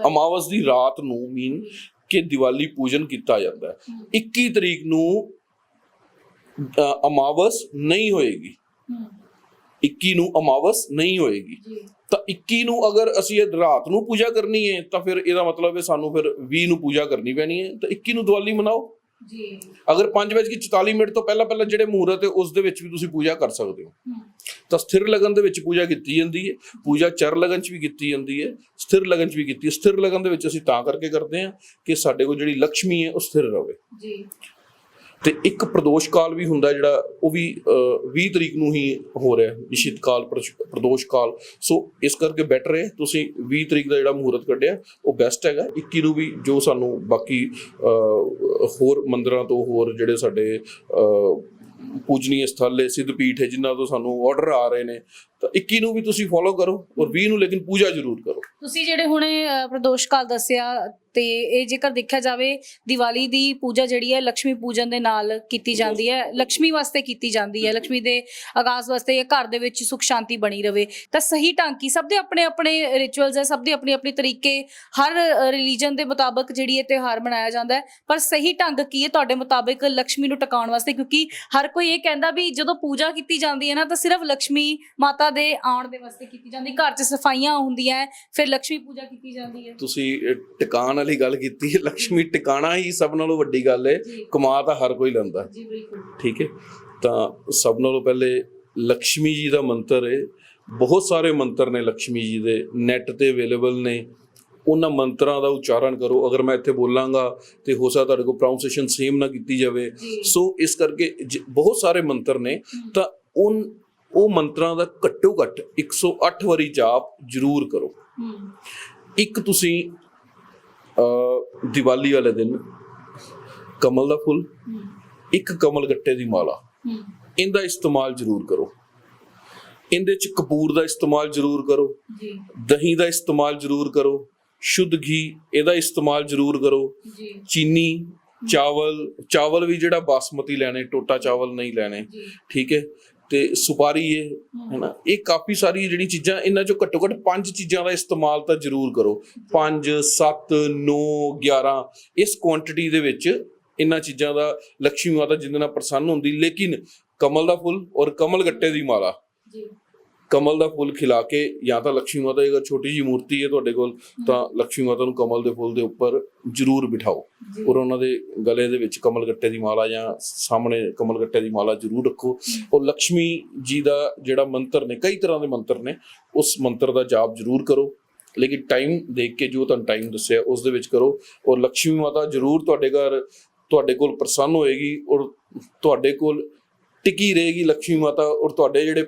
ਅਮਾਵਸ ਦੀ ਰਾਤ ਨੂੰ ਮੀਨ ਕਿ ਦੀਵਾਲੀ ਪੂਜਨ ਕੀਤਾ ਜਾਂਦਾ ਹੈ। 21 ਤਰੀਕ ਨੂੰ ਅਮਾਵਸ ਨਹੀਂ ਹੋਏਗੀ। 21 ਨੂੰ ਅਮਾਵਸ ਨਹੀਂ ਹੋਏਗੀ। ਤਾਂ 21 ਨੂੰ ਅਗਰ ਅਸੀਂ ਇਹ ਰਾਤ ਨੂੰ ਪੂਜਾ ਕਰਨੀ ਹੈ ਤਾਂ ਫਿਰ ਇਹਦਾ ਮਤਲਬ ਹੈ ਸਾਨੂੰ ਫਿਰ 20 ਨੂੰ ਪੂਜਾ ਕਰਨੀ ਪੈਣੀ ਹੈ। ਤਾਂ 21 ਨੂੰ ਦੀਵਾਲੀ ਮਨਾਓ। ਜੀ। ਅਗਰ 5:44 ਮਿੰਟ ਤੋਂ ਪਹਿਲਾਂ ਪਹਿਲਾਂ ਜਿਹੜੇ ਮਹੂਰਤ ਹੈ ਉਸ ਦੇ ਵਿੱਚ ਵੀ ਤੁਸੀਂ ਪੂਜਾ ਕਰ ਸਕਦੇ ਹੋ। ਤਾਂ ਸਥਿਰ ਲਗਨ ਦੇ ਵਿੱਚ ਪੂਜਾ ਕੀਤੀ ਜਾਂਦੀ ਹੈ। ਪੂਜਾ ਚਰ ਲਗਨ 'ਚ ਵੀ ਕੀਤੀ ਜਾਂਦੀ ਹੈ। ਸਥਿਰ ਲਗਨ 'ਚ ਵੀ ਕੀਤੀ ਸਥਿਰ ਲਗਨ ਦੇ ਵਿੱਚ ਅਸੀਂ ਤਾਂ ਕਰਕੇ ਕਰਦੇ ਹਾਂ ਕਿ ਸਾਡੇ ਕੋਲ ਜਿਹੜੀ ਲక్ష్ਮੀ ਹੈ ਉਹ ਸਥਿਰ ਰਵੇ ਜੀ। ਤੇ ਇੱਕ ਪ੍ਰਦੋਸ਼ ਕਾਲ ਵੀ ਹੁੰਦਾ ਜਿਹੜਾ ਉਹ ਵੀ 20 ਤਰੀਕ ਨੂੰ ਹੀ ਹੋ ਰਿਹਾ ਨਿਸ਼ਚਿਤ ਕਾਲ ਪ੍ਰਦੋਸ਼ ਕਾਲ। ਸੋ ਇਸ ਕਰਕੇ ਬੈਟਰ ਹੈ ਤੁਸੀਂ 20 ਤਰੀਕ ਦਾ ਜਿਹੜਾ ਮਹੂਰਤ ਕੱਢਿਆ ਉਹ ਬੈਸਟ ਹੈਗਾ। 21 ਨੂੰ ਵੀ ਜੋ ਸਾਨੂੰ ਬਾਕੀ ਹੋਰ ਮੰਦਰਾਂ ਤੋਂ ਹੋਰ ਜਿਹੜੇ ਸਾਡੇ ਅਹ, ਸਥਲ ਹੈ ਸਿੱਧ ਪੀਠ ਹੈ ਜਿਨ੍ਹਾਂ ਤੋਂ ਸਾਨੂੰ ਆਰਡਰ ਆ ਰਹੇ ਨੇ ਤਾਂ 21 ਨੂੰ ਵੀ ਤੁਸੀਂ ਫੋਲੋ ਕਰੋ ਔਰ 20 ਨੂੰ ਲੇਕਿਨ ਪੂਜਾ ਜ਼ਰੂਰ ਕਰੋ। ਤੁਸੀਂ ਜਿਹੜੇ ਹੁਣੇ ਪ੍ਰਦੋਸ਼ ਕਾਲ ਦੱਸਿਆ ਤੇ ਇਹ ਜੇਕਰ ਦੇਖਿਆ ਜਾਵੇ, ਦੀਵਾਲੀ ਦੀ ਪੂਜਾ ਜਿਹੜੀ ਹੈ ਲక్ష్ਮੀ ਪੂਜਨ ਦੇ ਨਾਲ ਕੀਤੀ ਜਾਂਦੀ ਹੈ। ਲక్ష్ਮੀ ਵਾਸਤੇ ਕੀਤੀ ਜਾਂਦੀ ਹੈ। ਲక్ష్ਮੀ ਦੇ ਆਗਾਜ਼ ਵਾਸਤੇ ਜਾਂ ਘਰ ਦੇ ਵਿੱਚ ਸੁਖ ਸ਼ਾਂਤੀ ਬਣੀ ਰਵੇ। ਤਾਂ ਸਹੀ ਢਾਂਕੀ ਸਭ ਦੇ ਆਪਣੇ ਆਪਣੇ ਰਿਚੁਅਲਸ ਹੈ, ਸਭ ਦੇ ਆਪਣੇ ਆਪਣੇ ਤਰੀਕੇ, ਹਰ ਰਿਲੀਜਨ ਦੇ ਮੁਤਾਬਕ ਜਿਹੜੀ ਇਹ ਤਿਉਹਾਰ ਮਨਾਇਆ ਜਾਂਦਾ ਹੈ। ਪਰ ਸਹੀ ਢੰਗ ਕੀ ਹੈ ਤੁਹਾਡੇ ਮੁਤਾਬਕ ਲక్ష్ਮੀ ਨੂੰ ਟਿਕਾਉਣ ਵਾਸਤੇ? ਕਿਉਂਕਿ ਹਰ ਕੋਈ ਇਹ ਕਹਿੰਦਾ ਵੀ ਜਦੋਂ ਪੂਜਾ ਕੀਤੀ ਜਾਂਦੀ ਹੈ ਨਾ, ਤਾਂ ਸਿਰਫ ਲక్ష్ਮੀ ਮਾਤਾ ਮਾਤਾ ਦੇ ਆਉਣ ਦੇ ਵਾਸਤੇ ਕੀਤੀ ਜਾਂਦੀ ਘਰ 'ਚ ਸਫਾਈਆਂ ਹੁੰਦੀਆਂ ਫਿਰ ਲక్ష్ਮੀ ਪੂਜਾ ਕੀਤੀ ਜਾਂਦੀ ਹੈ। ਤੁਸੀਂ ਟਿਕਾਣ ਵਾਲੀ ਗੱਲ ਕੀਤੀ ਹੈ ਲక్ష్ਮੀ ਟਿਕਾਣਾ ਹੀ ਸਭ ਨਾਲੋਂ ਵੱਡੀ ਗੱਲ ਹੈ ਕਮਾ ਤਾਂ ਹਰ ਕੋਈ ਲੈਂਦਾ। ਜੀ ਬਿਲਕੁਲ। ਠੀਕ ਹੈ? ਤਾਂ ਸਭ ਨਾਲੋਂ ਪਹਿਲੇ ਲక్ష్ਮੀ ਜੀ ਦਾ ਮੰਤਰ ਹੈ ਬਹੁਤ ਸਾਰੇ ਮੰਤਰ ਨੇ ਲక్ష్ਮੀ ਜੀ ਦੇ ਨੈਟ ਤੇ ਅਵੇਲੇਬਲ ਨੇ। ਉਹਨਾਂ ਮੰਤਰਾਂ ਦਾ ਉਚਾਰਨ ਕਰੋ ਅਗਰ ਮੈਂ ਇੱਥੇ ਬੋਲਾਂਗਾ ਤੇ ਹੋ ਸਕਦਾ ਤੁਹਾਡੇ ਕੋਲ ਪ੍ਰੋਨਾਂਸੀਏਸ਼ਨ ਸੇਮ ਨਾ ਕੀਤੀ ਜਾਵੇ। ਸੋ ਇਸ ਕਰਕੇ ਬਹੁਤ ਸਾਰੇ ਮੰਤਰ ਨੇ ਤਾਂ ਉਨ ਉਹ ਮੰਤਰਾਂ ਦਾ ਘੱਟੋ ਘੱਟ 108 ਵਾਰੀ ਜਾਪ ਜ਼ਰੂਰ ਕਰੋ। ਇੱਕ ਤੁਸੀਂ ਅ ਦੀਵਾਲੀ ਵਾਲੇ ਦਿਨ ਕਮਲ ਦਾ ਫੁੱਲ ਇੱਕ ਕਮਲ ਗੱਟੇ ਦੀ ਮਾਲਾ। ਇਹਦਾ ਇਸਤੇਮਾਲ ਜ਼ਰੂਰ ਕਰੋ। ਇਹਦੇ ਚ ਕਪੂਰ ਦਾ ਇਸਤੇਮਾਲ ਜ਼ਰੂਰ ਕਰੋ। ਜੀ। ਦਹੀਂ ਦਾ ਇਸਤੇਮਾਲ ਜ਼ਰੂਰ ਕਰੋ। ਸ਼ੁੱਧ ਘੀ ਇਹਦਾ ਇਸਤੇਮਾਲ ਜ਼ਰੂਰ ਕਰੋ। ਜੀ। ਚੀਨੀ ਚਾਵਲ ਚਾਵਲ ਵੀ ਜਿਹੜਾ ਬਾਸਮਤੀ ਲੈਣੇ ਟੋਟਾ ਚਾਵਲ ਨਹੀਂ ਲੈਣੇ। ਠੀਕ ਹੈ। ਤੇ ਸੁਪਾਰੀ ਹੈ। ਹੈਨਾ? ਇਹ ਕਾਫੀ ਸਾਰੀ ਜਿਹੜੀ ਚੀਜ਼ਾਂ ਇਹਨਾਂ ਚੋਂ ਘੱਟੋ ਘੱਟ ਪੰਜ ਚੀਜ਼ਾਂ ਦਾ ਇਸਤੇਮਾਲ ਤਾਂ ਜ਼ਰੂਰ ਕਰੋ। 5 7 9 11 ਇਸ ਕੁਆਂਟੀਟੀ ਦੇ ਵਿੱਚ ਇਹਨਾਂ ਚੀਜ਼ਾਂ ਦਾ ਲక్ష్ਮੀ ਮਾਤਾ ਜਿੰਦੇ ਨਾਲ ਪ੍ਰਸੰਨ ਹੁੰਦੀ। ਲੇਕਿਨ ਕਮਲ ਦਾ ਫੁੱਲ ਔਰ ਕਮਲ ਗੱਟੇ ਦੀ ਮਾਲਾ। ਜੀ। ਕਮਲ ਦਾ ਫੁੱਲ ਖਿਲਾ ਕੇ ਜਾਂ ਤਾਂ ਲక్ష్ਮੀ ਮਾਤਾ ਦੀ ਅਗਰ ਛੋਟੀ ਜੀ ਮੂਰਤੀ ਹੈ ਤੁਹਾਡੇ ਕੋਲ ਤਾਂ ਲక్ష్ਮੀ ਮਾਤਾ ਨੂੰ ਕਮਲ ਦੇ ਫੁੱਲ ਦੇ ਉੱਪਰ ਜ਼ਰੂਰ ਬਿਠਾਓ। ਔਰ ਉਹਨਾਂ ਦੇ ਗਲੇ ਦੇ ਵਿੱਚ ਕਮਲ ਗੱਟੇ ਦੀ ਮਾਲਾ ਜਾਂ ਸਾਹਮਣੇ ਕਮਲ ਗੱਟੇ ਦੀ ਮਾਲਾ ਜ਼ਰੂਰ ਰੱਖੋ। ਔਰ ਲక్ష్ਮੀ ਜੀ ਦਾ ਜਿਹੜਾ ਮੰਤਰ ਨੇ ਕਈ ਤਰ੍ਹਾਂ ਦੇ ਮੰਤਰ ਨੇ ਉਸ ਮੰਤਰ ਦਾ ਜਾਪ ਜ਼ਰੂਰ ਕਰੋ। ਲੇਕਿਨ ਟਾਈਮ ਦੇਖ ਕੇ ਜੋ ਤੁਹਾਨੂੰ ਟਾਈਮ ਦੱਸਿਆ ਉਸ ਦੇ ਵਿੱਚ ਕਰੋ। ਔਰ ਲక్ష్ਮੀ ਮਾਤਾ ਜ਼ਰੂਰ ਤੁਹਾਡੇ ਘਰ ਤੁਹਾਡੇ ਕੋਲ ਪ੍ਰਸੰਨ ਹੋਏਗੀ ਔਰ ਤੁਹਾਡੇ ਕੋਲ ਟਿਕੀ ਰਹੇਗੀ ਲక్ష్ਮੀ ਮਾਤਾ ਔਰ ਤੁਹਾਡੇ ਜਿਹੜੇ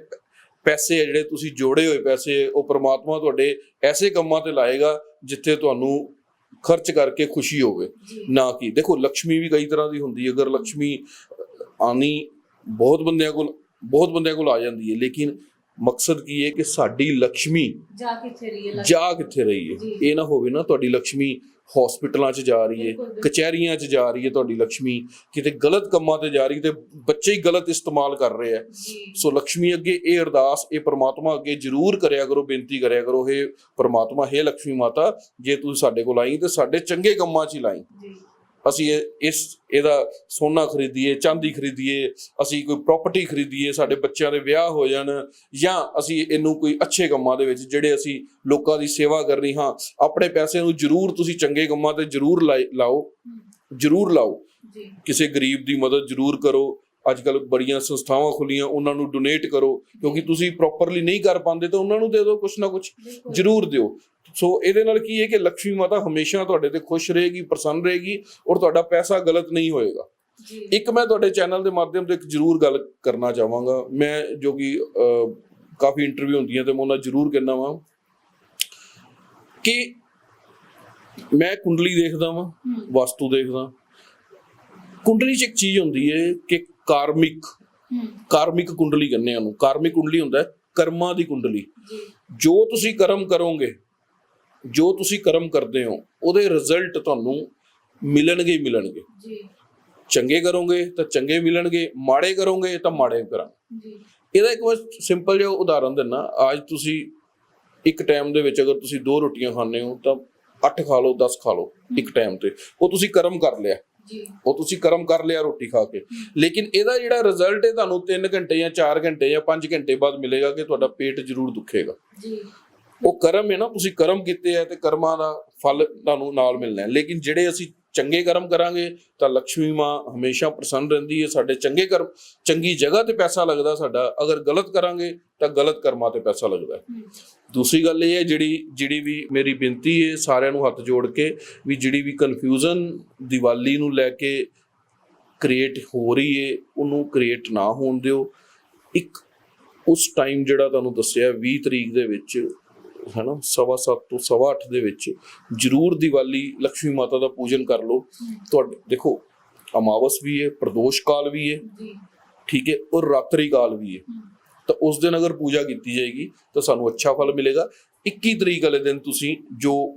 ਪੈਸੇ ਜਿਹੜੇ ਤੁਸੀਂ ਜੋੜੇ ਹੋਏ ਪੈਸੇ ਉਹ ਪਰਮਾਤਮਾ ਤੁਹਾਡੇ ਐਸੇ ਕੰਮਾਂ ਤੇ ਲਾਏਗਾ ਜਿੱਥੇ ਤੁਹਾਨੂੰ ਖਰਚ ਕਰਕੇ ਖੁਸ਼ੀ ਹੋਵੇ। ਨਾ ਕਿ ਦੇਖੋ ਲక్ష్ਮੀ ਵੀ ਕਈ ਤਰ੍ਹਾਂ ਦੀ ਹੁੰਦੀ ਹੈ। ਅਗਰ ਲక్ష్ਮੀ ਆਨੀ ਬਹੁਤ ਬੰਦਿਆਂ ਕੋਲ ਬਹੁਤ ਬੰਦਿਆਂ ਕੋਲ ਆ ਜਾਂਦੀ ਹੈ। ਲੇਕਿਨ ਮਕਸਦ ਕੀ ਹੈ ਕਿ ਸਾਡੀ ਲక్ష్ਮੀ ਜਾ ਕਿੱਥੇ ਰਹੀ ਹੈ ਜਾ ਕਿੱਥੇ ਰਹੀ ਹੈ? ਇਹ ਨਾ ਹੋਵੇ ਨਾ ਤੁਹਾਡੀ ਲక్ష్ਮੀ ਹਸਪੀਟਲਾਂ 'ਚ ਜਾ ਰਹੀ ਹੈ ਕਚਹਿਰੀਆਂ 'ਚ ਜਾ ਰਹੀ ਹੈ ਤੁਹਾਡੀ ਲక్ష్ਮੀ ਕਿਤੇ ਗਲਤ ਕੰਮਾਂ ਤੇ ਜਾ ਰਹੀ ਤੇ ਬੱਚੇ ਹੀ ਗਲਤ ਇਸਤੇਮਾਲ ਕਰ ਰਹੇ ਆ ਸੋ ਲక్ష్ਮੀ ਅੱਗੇ ਇਹ ਅਰਦਾਸ ਇਹ ਪਰਮਾਤਮਾ ਅੱਗੇ ਜ਼ਰੂਰ ਕਰਿਆ ਕਰੋ ਬੇਨਤੀ ਕਰਿਆ ਕਰੋ ਇਹ ਪਰਮਾਤਮਾ ਹੈ ਲక్ష్ਮੀ ਮਾਤਾ ਜੇ ਤੂੰ ਸਾਡੇ ਕੋਲ ਆਈ ਤੇ ਸਾਡੇ ਚੰਗੇ ਕੰਮਾਂ 'ਚ ਹੀ ਲਾਈ। ਅਸੀਂ ਇਸ ਇਹਦਾ ਸੋਨਾ ਖਰੀਦੀਏ ਚਾਂਦੀ ਖਰੀਦੀਏ ਅਸੀਂ ਕੋਈ ਪ੍ਰਾਪਰਟੀ ਖਰੀਦੀਏ ਸਾਡੇ ਬੱਚਿਆਂ ਦੇ ਵਿਆਹ ਹੋ ਜਾਣ ਜਾਂ ਅਸੀਂ ਇਹਨੂੰ ਕੋਈ ਅੱਛੇ ਕੰਮਾਂ ਦੇ ਵਿੱਚ ਜਿਹੜੇ ਅਸੀਂ ਲੋਕਾਂ ਦੀ ਸੇਵਾ ਕਰਨੀ ਹਾਂ ਆਪਣੇ ਪੈਸੇ ਨੂੰ ਜ਼ਰੂਰ ਤੁਸੀਂ ਚੰਗੇ ਕੰਮਾਂ ਤੇ ਜ਼ਰੂਰ ਲਾਓ। ਜ਼ਰੂਰ ਲਾਓ। ਜੀ। ਕਿਸੇ ਗਰੀਬ ਦੀ ਮਦਦ ਜ਼ਰੂਰ ਕਰੋ। ਅੱਜ ਕੱਲ ਬੜੀਆਂ ਸੰਸਥਾਵਾਂ ਖੁੱਲੀਆਂ ਉਹਨਾਂ ਨੂੰ ਡੋਨੇਟ ਕਰੋ ਕਿਉਂਕਿ ਤੁਸੀਂ ਪ੍ਰੋਪਰਲੀ ਨਹੀਂ ਕਰ ਪਾਉਂਦੇ ਤਾਂ ਉਹਨਾਂ ਨੂੰ ਦੇ ਦਿਓ ਕੁਛ ਨਾ ਕੁਛ ਜ਼ਰੂਰ ਦਿਓ। ਸੋ ਇਹਦੇ ਨਾਲ ਕੀ ਹੈ ਕਿ ਲక్ష్ਮੀ ਮਾਤਾ ਹਮੇਸ਼ਾ ਤੁਹਾਡੇ ਤੇ ਖੁਸ਼ ਰਹੇਗੀ ਪ੍ਰਸੰਨ ਰਹੇਗੀ ਔਰ ਤੁਹਾਡਾ ਪੈਸਾ ਗਲਤ ਨਹੀਂ ਹੋਏਗਾ। ਇੱਕ ਮੈਂ ਤੁਹਾਡੇ ਚੈਨਲ ਦੇ ਮਾਧਿਅਮ ਤੋਂ ਇੱਕ ਜ਼ਰੂਰ ਗੱਲ ਕਰਨਾ ਚਾਹਾਂਗਾ। ਮੈਂ ਜੋ ਕਿ ਕਾਫੀ ਇੰਟਰਵਿਊ ਹੁੰਦੀਆਂ ਤੇ ਮੈਂ ਉਹਨਾਂ ਜ਼ਰੂਰ ਕਹਿਣਾ ਵਾਂ ਕਿ ਮੈਂ ਕੁੰਡਲੀ ਦੇਖਦਾ ਵਾਂ ਵਾਸਤੂ ਦੇਖਦਾ। ਕੁੰਡਲੀ 'ਚ ਇੱਕ ਚੀਜ਼ ਹੁੰਦੀ ਹੈ ਕਿ ਕਾਰਮਿਕ ਕਾਰਮਿਕ ਕੁੰਡਲੀ ਕਹਿੰਦੇ ਆ ਉਹਨੂੰ। ਕਾਰਮਿਕ ਕੁੰਡਲੀ ਹੁੰਦਾ ਕਰਮਾਂ ਦੀ ਕੁੰਡਲੀ। ਜੀ। ਤੁਸੀਂ ਕਰਮ ਕਰੋਗੇ ਜੋ ਤੁਸੀਂ ਕਰਮ ਕਰਦੇ ਹੋ ਉਹਦੇ ਰਿਜ਼ਲਟ ਤੁਹਾਨੂੰ ਮਿਲਣਗੇ ਹੀ ਮਿਲਣਗੇ। ਜੀ। ਚੰਗੇ ਕਰੋਗੇ ਤਾਂ ਚੰਗੇ ਮਿਲਣਗੇ ਮਾੜੇ ਕਰੋਗੇ ਤਾਂ ਮਾੜੇ ਕਰਾਂਗੇ। ਜੀ। ਇਹਦਾ ਇੱਕ ਵਾਰ ਸਿੰਪਲ ਜਿਹਾ ਉਦਾਹਰਨ ਦਿੰਨਾ ਅੱਜ ਤੁਸੀਂ ਇੱਕ ਟਾਈਮ ਦੇ ਵਿੱਚ ਅਗਰ ਤੁਸੀਂ ਦੋ ਰੋਟੀਆਂ ਖਾਂਦੇ ਹੋ ਤਾਂ 8 ਖਾ ਲਓ 10 ਖਾ ਲਓ ਇੱਕ ਟਾਈਮ ਤੇ। ਉਹ ਤੁਸੀਂ ਕਰਮ ਕਰ ਲਿਆ। ਉਹ ਤੁਸੀਂ ਕਰਮ ਕਰ ਲਿਆ ਰੋਟੀ ਖਾ ਕੇ। ਲੇਕਿਨ ਇਹਦਾ ਜਿਹੜਾ ਰਿਜ਼ਲਟ ਹੈ ਤੁਹਾਨੂੰ 3 ਘੰਟੇ ਜਾਂ 4 ਘੰਟੇ ਜਾਂ 5 ਘੰਟੇ ਬਾਅਦ ਮਿਲੇਗਾ ਕਿ ਤੁਹਾਡਾ ਪੇਟ ਜ਼ਰੂਰ ਦੁਖੇਗਾ। ਜੀ। ਉਹ ਕਰਮ ਹੈ ਨਾ ਤੁਸੀਂ ਕਰਮ ਕੀਤੇ ਆ ਤੇ ਕਰਮਾਂ ਦਾ ਫਲ ਤੁਹਾਨੂੰ ਨਾਲ ਮਿਲਣਾ ਹੈ। ਲੇਕਿਨ ਜਿਹੜੇ ਅਸੀਂ ਚੰਗੇ ਕਰਮ ਕਰਾਂਗੇ ਤਾਂ ਲక్ష్ਮੀ ਮਾਂ ਹਮੇਸ਼ਾ ਪ੍ਰਸੰਨ ਰਹਿੰਦੀ ਹੈ ਸਾਡੇ ਚੰਗੇ ਕਰਮ ਚੰਗੀ ਜਗ੍ਹਾ ਤੇ ਪੈਸਾ ਲੱਗਦਾ ਸਾਡਾ ਅਗਰ ਗਲਤ ਕਰਾਂਗੇ ਤਾਂ ਗਲਤ ਕਰਮਾਂ ਤੇ ਪੈਸਾ ਲੱਗਦਾ ਦੂਸਰੀ ਗੱਲ ਇਹ ਹੈ ਜਿਹੜੀ ਜਿਹੜੀ ਵੀ ਮੇਰੀ ਬੇਨਤੀ ਹੈ ਸਾਰਿਆਂ ਨੂੰ ਹੱਥ ਜੋੜ ਕੇ ਵੀ ਜਿਹੜੀ ਵੀ ਕਨਫਿਊਜ਼ਨ ਦੀਵਾਲੀ ਨੂੰ ਲੈ ਕੇ ਕ੍ਰੀਏਟ ਹੋ ਰਹੀ ਹੈ ਉਹਨੂੰ ਕ੍ਰੀਏਟ ਨਾ ਹੋਣ ਦਿਓ। ਇੱਕ ਉਸ ਟਾਈਮ ਜਿਹੜਾ ਤੁਹਾਨੂੰ ਦੱਸਿਆ 20 ਤਰੀਕ ਦੇ ਵਿੱਚ ਹਨਾ ਸਵਾ ਸੱਤ ਤੋਂ ਸਵਾ ਅੱਠ ਦੇ ਵਿੱਚ ਜਰੂਰ ਦੀਵਾਲੀ ਲక్ష్ਮੀ ਮਾਤਾ ਦਾ ਪੂਜਨ ਕਰ ਲਓ। ਤੁਹਾਡੇ ਦੇਖੋ ਅਮਾਵਸ ਵੀ ਹੈ ਪ੍ਰਦੋਸ਼ ਕਾਲ ਵੀ ਹੈ। ਜੀ। ਠੀਕ ਹੈ ਔਰ ਰਾਤਰੀ ਕਾਲ ਵੀ ਹੈ। ਤਾਂ ਉਸ ਦਿਨ ਅਗਰ ਪੂਜਾ ਕੀਤੀ ਜਾਏਗੀ ਤਾਂ ਸਾਨੂੰ ਅੱਛਾ ਫਲ ਮਿਲੇਗਾ। 21 ਤਰੀਕ ਵਾਲੇ ਦਿਨ ਤੁਸੀਂ ਜੋ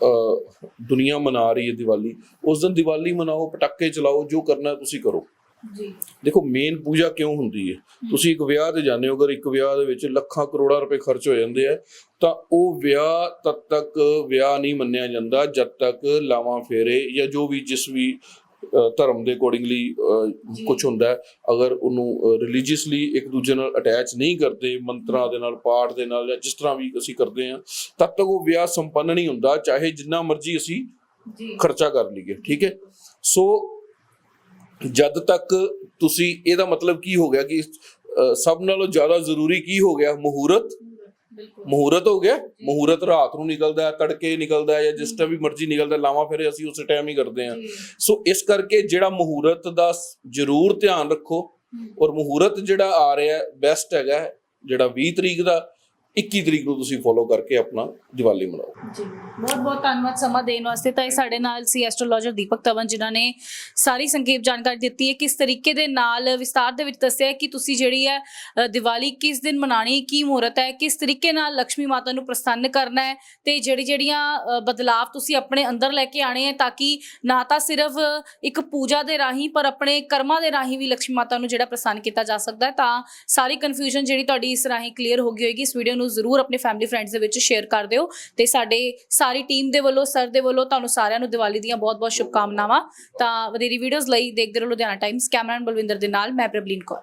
ਅ, ਦੁਨੀਆ ਮਨਾ ਰਹੀ ਹੈ ਦੀਵਾਲੀ ਉਸ ਦਿਨ ਦੀਵਾਲੀ ਮਨਾਓ ਪਟਾਕੇ ਚਲਾਓ ਜੋ ਕਰਨਾ ਤੁਸੀਂ ਕਰੋ। ਜੀ। ਦੇਖੋ ਮੇਨ ਪੂਜਾ ਕਿਉਂ ਹੁੰਦੀ ਹੈ? ਤੁਸੀਂ ਇੱਕ ਵਿਆਹ ਤੇ ਜਾਂਦੇ ਹੋ ਅਗਰ ਇੱਕ ਵਿਆਹ ਦੇ ਵਿੱਚ ਲੱਖਾਂ ਕਰੋੜਾਂ ਰੁਪਏ ਖਰਚ ਹੋ ਜਾਂਦੇ ਆ ਤਾਂ ਉਹ ਵਿਆਹ ਤਦ ਤੱਕ ਵਿਆਹ ਨਹੀਂ ਮੰਨਿਆ ਜਾਂਦਾ ਜਦ ਤੱਕ ਲਾਵਾਂ ਫੇਰੇ ਜਾਂ ਜੋ ਵੀ ਜਿਸ ਵੀ ਧਰਮ ਦੇ ਅਕੋਰਡਿੰਗਲੀ। ਕੁਝ ਹੁੰਦਾ ਅਗਰ ਉਹਨੂੰ ਰਿਲੀਜੀਅਸਲੀ ਇੱਕ ਦੂਜੇ ਨਾਲ ਅਟੈਚ ਨਹੀਂ ਕਰਦੇ ਮੰਤਰਾਂ ਦੇ ਨਾਲ ਪਾਠ ਦੇ ਨਾਲ ਜਾਂ ਜਿਸ ਤਰ੍ਹਾਂ ਵੀ ਅਸੀਂ ਕਰਦੇ ਹਾਂ ਤਦ ਤੱਕ ਉਹ ਵਿਆਹ ਸੰਪੰਨ ਨਹੀਂ ਹੁੰਦਾ ਚਾਹੇ ਜਿੰਨਾ ਮਰਜ਼ੀ ਅਸੀਂ ਜੀ। ਖਰਚਾ ਕਰ ਲਈਏ ਠੀਕ ਹੈ? ਸੋ ਜਦ ਤੱਕ ਤੁਸੀਂ ਇਹਦਾ ਮਤਲਬ ਕੀ ਹੋ ਗਿਆ ਕਿ ਸਭ ਨਾਲੋਂ ਜ਼ਿਆਦਾ ਜ਼ਰੂਰੀ ਕੀ ਹੋ ਗਿਆ? ਮਹੂਰਤ? ਮਹੂਰਤ ਹੋ ਗਿਆ? ਮਹੂਰਤ ਰਾਤ ਨੂੰ ਨਿਕਲਦਾ ਹੈ ਤੜਕੇ ਨਿਕਲਦਾ ਹੈ ਜਾਂ ਜਿਸ ਟਾਈਮ ਵੀ ਮਰਜ਼ੀ ਨਿਕਲਦਾ ਲਾਵਾਂ ਫਿਰ ਅਸੀਂ ਉਸੇ ਟਾਈਮ ਹੀ ਕਰਦੇ ਹਾਂ। ਸੋ ਇਸ ਕਰਕੇ ਜਿਹੜਾ ਮਹੂਰਤ ਦਾ ਜ਼ਰੂਰ ਧਿਆਨ ਰੱਖੋ ਔਰ ਮਹੂਰਤ ਜਿਹੜਾ ਆ ਰਿਹਾ ਬੈਸਟ ਹੈਗਾ ਜਿਹੜਾ 20 ਤਰੀਕ ਦਾ 21 ਤਰੀਕ ਨੂੰ ਤੁਸੀਂ ਫੋਲੋ ਕਰਕੇ ਆਪਣਾ ਦੀਵਾਲੀ ਮਨਾਓ। ਜੀ ਬਹੁਤ ਬਹੁਤ ਧੰਨਵਾਦ ਸਮਾਂ ਦੇਣ ਵਾਸਤੇ। ਤਾਂ ਇਹ ਸਾਡੇ ਨਾਲ ਸੀ ਐਸਟ੍ਰੋਲੋਜਰ ਦੀਪਕ ਤਵਨ ਜਿਨ੍ਹਾਂ ਨੇ ਸਾਰੀ ਸੰਖੇਪ ਜਾਣਕਾਰੀ ਦਿੱਤੀ ਹੈ। ਕਿਸ ਤਰੀਕੇ ਦੇ ਨਾਲ ਵਿਸਤਾਰ ਦੇ ਵਿੱਚ ਦੱਸਿਆ ਕਿ ਤੁਸੀਂ ਜਿਹੜੀ ਹੈ ਦੀਵਾਲੀ ਕਿਸ ਦਿਨ ਮਨਾਣੀ ਕੀ ਮਹੂਰਤ ਹੈ, ਕਿਸ ਤਰੀਕੇ ਨਾਲ ਲక్ష్ਮੀ ਮਾਤਾ ਨੂੰ ਪ੍ਰਸੰਨ ਕਰਨਾ ਹੈ ਤੇ ਜਿਹੜੀ ਜਿਹੜੀਆਂ ਬਦਲਾਵ ਤੁਸੀਂ ਆਪਣੇ ਅੰਦਰ ਲੈ ਕੇ ਆਣੇ ਹੈ ਤਾਂ ਕਿ ਨਾ ਤਾਂ ਸਿਰਫ ਇੱਕ ਪੂਜਾ ਦੇ ਰਾਹੀਂ, ਪਰ ਆਪਣੇ ਕਰਮਾਂ ਦੇ ਰਾਹੀਂ ਵੀ ਲక్ష్ਮੀ ਮਾਤਾ ਨੂੰ ਜਿਹੜਾ ਪ੍ਰਸੰਨ ਕੀਤਾ ਜਾ ਸਕਦਾ ਹੈ। ਤਾਂ ਸਾਰੀ ਕਨਫਿਊਜ਼ਨ ਜਿਹੜੀ ਤੁਹਾਡੀ ਇਸ ਰਾਹੀਂ ਕਲੀਅਰ ਹੋ ਗਈ ਹੋਏਗੀ। ਇਸ ਵੀਡੀਓ ਨੂੰ ਨੂੰ ਜ਼ਰੂਰ ਆਪਣੇ ਫੈਮਿਲੀ ਫਰੈਂਡਸ ਦੇ ਵਿੱਚ ਸ਼ੇਅਰ ਕਰ ਦਿਓ ਤੇ ਸਾਡੇ ਸਾਰੀ ਟੀਮ ਦੇ ਵੱਲੋਂ ਸਰ ਦੇ ਵੱਲੋਂ ਤੁਹਾਨੂੰ ਸਾਰਿਆਂ ਨੂੰ ਦੀਵਾਲੀ ਦੀਆਂ ਬਹੁਤ-ਬਹੁਤ ਸ਼ੁਭਕਾਮਨਾਵਾਂ। ਤਾਂ ਵਧੇਰੀ ਵੀਡੀਓਜ਼ ਲਈ ਦੇਖਦੇ ਰਹੋ ਲੁਧਿਆਣਾ ਟਾਈਮਸ ਕੈਮਰਾਮੈਨ ਬਲਵਿੰਦਰ ਦੇ ਨਾਲ, ਮੈਂ ਪ੍ਰਬਲੀਨ ਕੌਰ।